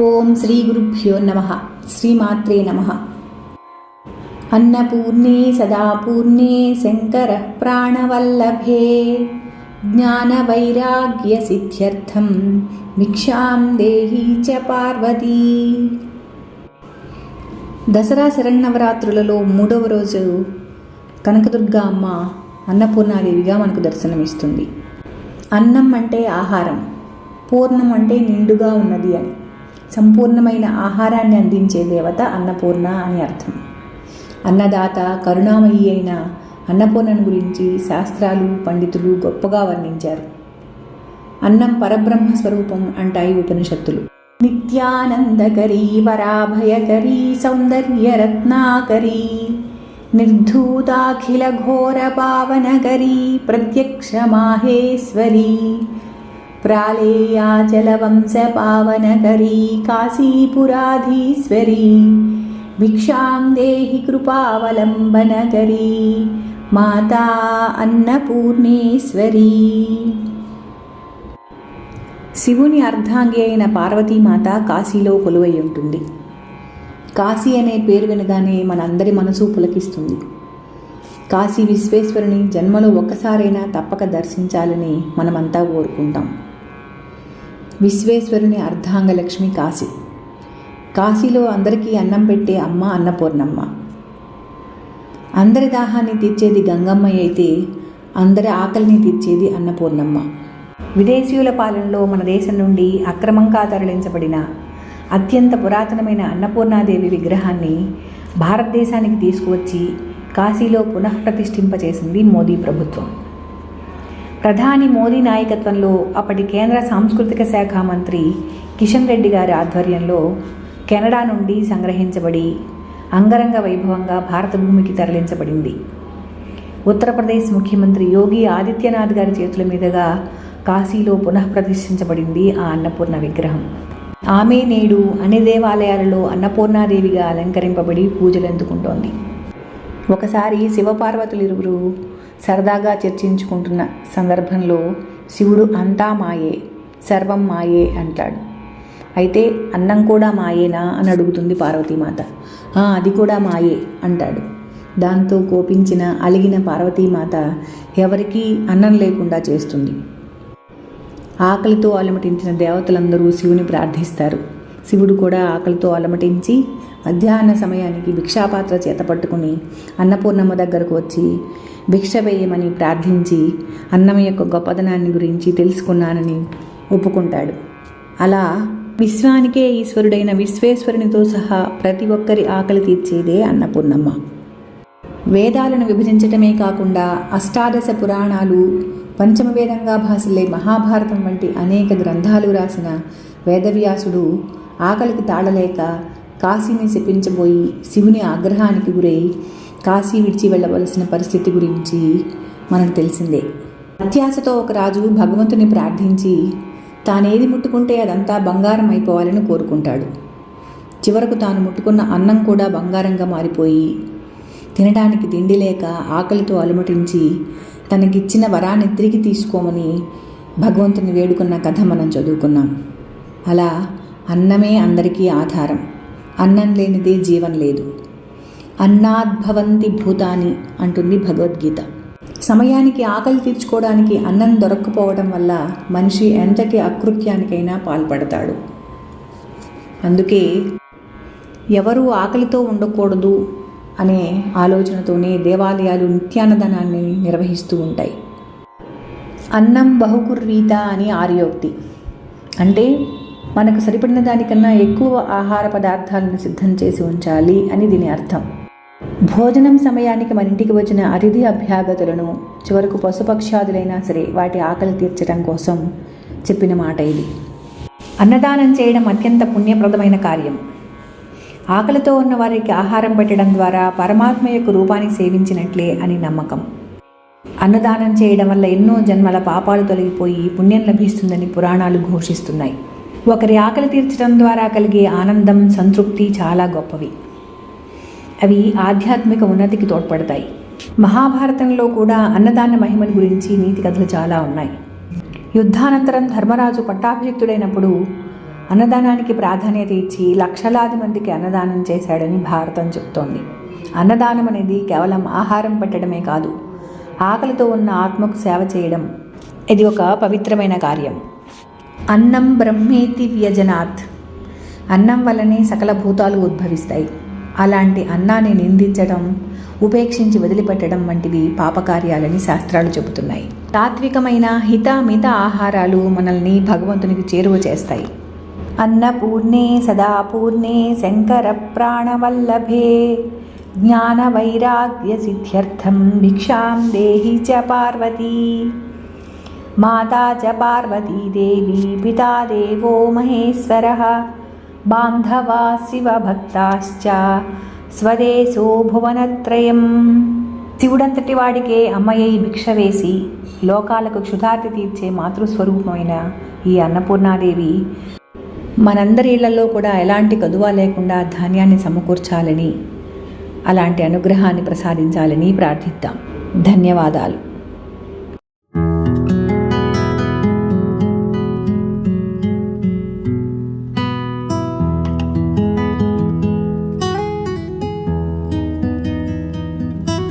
ఓం శ్రీ గురుభ్యో నమ. శ్రీమాత్రే నమ. అన్నపూర్ణే సదా పూర్ణే శంకర ప్రాణవల్లభే. జ్ఞానవైరాగ్యసిద్ధ్యర్థం భిక్షాం దేహీ చ పార్వతీ. దసరా శరణవరాత్రులలో మూడవ రోజు కనకదుర్గ అమ్మ అన్నపూర్ణాదేవిగా మనకు దర్శనమిస్తుంది. అన్నం అంటే ఆహారం పూర్ణం అంటే నిండుగా ఉన్నది అని. సంపూర్ణమైన ఆహారాన్ని అందించే దేవత అన్నపూర్ణ అని అర్థం. అన్నదాత కరుణామయి అయిన అన్నపూర్ణను గురించి శాస్త్రాలు పండితులు గొప్పగా వర్ణించారు. అన్నం పరబ్రహ్మ స్వరూపం అంటాయి ఉపనిషత్తులు. నిత్యానందకరీ వరాభయకరీ సౌందర్యరత్నాకరీ నిర్ధూతాఖిల ఘోర పావనకరీ ప్రత్యక్ష మాహేశ్వరీ ప్రాళేయాచలవంశ పావనకరీ కాశీపురాధీశ్వరీ. భిక్షాం దేహి కృపావలంబనకరీ మాతా అన్నపూర్ణేశ్వరీ. శివుని అర్ధాంగి అయిన పార్వతీమాత కాశీలో కొలువై ఉంటుంది. కాశీ అనే పేరు వినగానే మనందరి మనసు పులకిస్తుంది. కాశీ విశ్వేశ్వరుని జన్మలో ఒక్కసారైనా తప్పక దర్శించాలని మనమంతా కోరుకుంటాం. విశ్వేశ్వరుని అర్ధాంగలక్ష్మి కాశీ. కాశీలో అందరికీ అన్నం పెట్టే అమ్మ అన్నపూర్ణమ్మ. అందరి దాహాన్ని తీర్చేది గంగమ్మ అయితే అందరి ఆకలిని తీర్చేది అన్నపూర్ణమ్మ. విదేశీయుల పాలనలో మన దేశం నుండి అక్రమంగా తరలించబడిన అత్యంత పురాతనమైన అన్నపూర్ణాదేవి విగ్రహాన్ని భారతదేశానికి తీసుకువచ్చి కాశీలో పునఃప్రతిష్ఠింపచేసింది మోదీ ప్రభుత్వం. ప్రధాని మోదీ నాయకత్వంలో అప్పటి కేంద్ర సాంస్కృతిక శాఖ మంత్రి కిషన్ రెడ్డి గారి ఆధ్వర్యంలో కెనడా నుండి సంగ్రహించబడి అంగరంగ వైభవంగా భారత భూమికి తరలించబడింది. ఉత్తరప్రదేశ్ ముఖ్యమంత్రి యోగి ఆదిత్యనాథ్ గారి చేతుల మీదుగా కాశీలో పునఃప్రతిష్ఠించబడింది ఆ అన్నపూర్ణ విగ్రహం. ఆమె నేడు అన్ని దేవాలయాలలో అన్నపూర్ణాదేవిగా అలంకరింపబడి పూజలు అందుకుంటోంది. ఒకసారి శివపార్వతులు ఇరువురు సరదాగా చర్చించుకుంటున్న సందర్భంలో శివుడు అంతా మాయే సర్వం మాయే అంటాడు. అయితే అన్నం కూడా మాయేనా అని అడుగుతుంది పార్వతీమాత. "ఆ, అది కూడా మాయే అంటాడు. దాంతో కోపించిన అలిగిన పార్వతీమాత ఎవరికీ అన్నం లేకుండా చేస్తుంది. ఆకలితో అలమటించిన దేవతలందరూ శివుని ప్రార్థిస్తారు. శివుడు కూడా ఆకలితో అలమటించి మధ్యాహ్న సమయానికి భిక్షాపాత్ర చేత పట్టుకుని అన్నపూర్ణమ్మ దగ్గరకు వచ్చి భిక్ష వేయమని ప్రార్థించి అన్నం యొక్క గొప్పదనాన్ని గురించి తెలుసుకున్నానని ఒప్పుకుంటాడు. అలా విశ్వానికే ఈశ్వరుడైన విశ్వేశ్వరునితో సహా ప్రతి ఒక్కరి ఆకలి తీర్చేదే అన్నపూర్ణమ్మ. వేదాలను విభజించటమే కాకుండా అష్టాదశ పురాణాలు పంచమవేదంగా భాసలే మహాభారతం వంటి అనేక గ్రంథాలు రాసిన వేదవ్యాసుడు ఆకలికి తాళలేక కాశీని శపించబోయి శివుని ఆగ్రహానికి గురై కాశీ విడిచి వెళ్ళవలసిన పరిస్థితి గురించి మనకు తెలిసిందే. అత్యాశతో ఒక రాజు భగవంతుని ప్రార్థించి తానేది ముట్టుకుంటే అదంతా బంగారం అయిపోవాలని కోరుకుంటాడు. చివరకు తాను ముట్టుకున్న అన్నం కూడా బంగారంగా మారిపోయి తినడానికి తిండి లేక ఆకలితో అలమటించి తనకిచ్చిన వరాన్ని తిరిగి తీసుకోమని భగవంతుని వేడుకున్న కథ మనం చదువుకున్నాం. అలా అన్నమే అందరికీ ఆధారం. అన్నం లేనిదే జీవం లేదు. అన్నాద్భవంతి భూతాని అంటుంది భగవద్గీత. సమయానికి ఆకలి తీర్చుకోవడానికి అన్నం దొరక్కపోవడం వల్ల మనిషి ఎంతటి అకృత్యానికైనా పాల్పడతాడు. అందుకే ఎవరూ ఆకలితో ఉండకూడదు అనే ఆలోచనతోనే దేవాలయాలు నిత్యాన్నదానాన్ని నిర్వహిస్తూ ఉంటాయి. అన్నం బహుకుర్రీత అని ఆర్యోక్తి. అంటే మనకు సరిపడిన దానికన్నా ఎక్కువ ఆహార పదార్థాలను సిద్ధం చేసి ఉంచాలి అని దీని అర్థం. భోజనం సమయానికి మన ఇంటికి వచ్చిన అతిథి అభ్యాగతులను చివరకు పశుపక్షాదులైనా సరే వాటి ఆకలి తీర్చడం కోసం చెప్పిన మాట ఇది. అన్నదానం చేయడం అత్యంత పుణ్యప్రదమైన కార్యం. ఆకలితో ఉన్న వారికి ఆహారం పెట్టడం ద్వారా పరమాత్మ యొక్క రూపాన్ని సేవించినట్లే అని నమ్మకం. అన్నదానం చేయడం వల్ల ఎన్నో జన్మల పాపాలు తొలగిపోయి పుణ్యం లభిస్తుందని పురాణాలు ఘోషిస్తున్నాయి. ఒకరి ఆకలి తీర్చడం ద్వారా కలిగే ఆనందం సంతృప్తి చాలా గొప్పవి. అవి ఆధ్యాత్మిక ఉన్నతికి తోడ్పడతాయి. మహాభారతంలో కూడా అన్నదాన మహిమను గురించి నీతి కథలు చాలా ఉన్నాయి. యుద్ధానంతరం ధర్మరాజు పట్టాభిషిక్తుడైనప్పుడు అన్నదానానికి ప్రాధాన్యత ఇచ్చి లక్షలాది మందికి అన్నదానం చేశాడని భారతం చెప్తోంది. అన్నదానం అనేది కేవలం ఆహారం పెట్టడమే కాదు ఆకలితో ఉన్న ఆత్మకు సేవ చేయడం. ఇది ఒక పవిత్రమైన కార్యం. అన్నం బ్రహ్మేతి వ్యజనాత్. అన్నం వల్లనే సకల భూతాలు ఉద్భవిస్తాయి. అలాంటి అన్నాన్ని నిందించడం ఉపేక్షించి వదిలిపెట్టడం వంటివి పాపకార్యాలని శాస్త్రాలు చెబుతున్నాయి. తాత్వికమైన హితమిత ఆహారాలు మనల్ని భగవంతునికి చేరువ చేస్తాయి. అన్నపూర్ణే సదాపూర్ణే శంకర ప్రాణవల్లభే. జ్ఞాన వైరాగ్య సిద్ధ్యర్థం భిక్షాం దేహి చ పార్వతీ. माता च పార్వతీదేవి पिता देवो महेश्वरः బాంధవా శివభక్తాశ్చ స్వదేశో భువనత్రయం. శివుడంతటి వాడికే అమ్మయ్య ఈ భిక్ష వేసి లోకాలకు క్షుధార్తి తీర్చే మాతృస్వరూపమైన ఈ అన్నపూర్ణాదేవి మనందరి ఇళ్ళలో కూడా ఎలాంటి కదువ లేకుండా ధాన్యాన్ని సమకూర్చాలని అలాంటి అనుగ్రహాన్ని ప్రసాదించాలని ప్రార్థిద్దాం. ధన్యవాదాలు.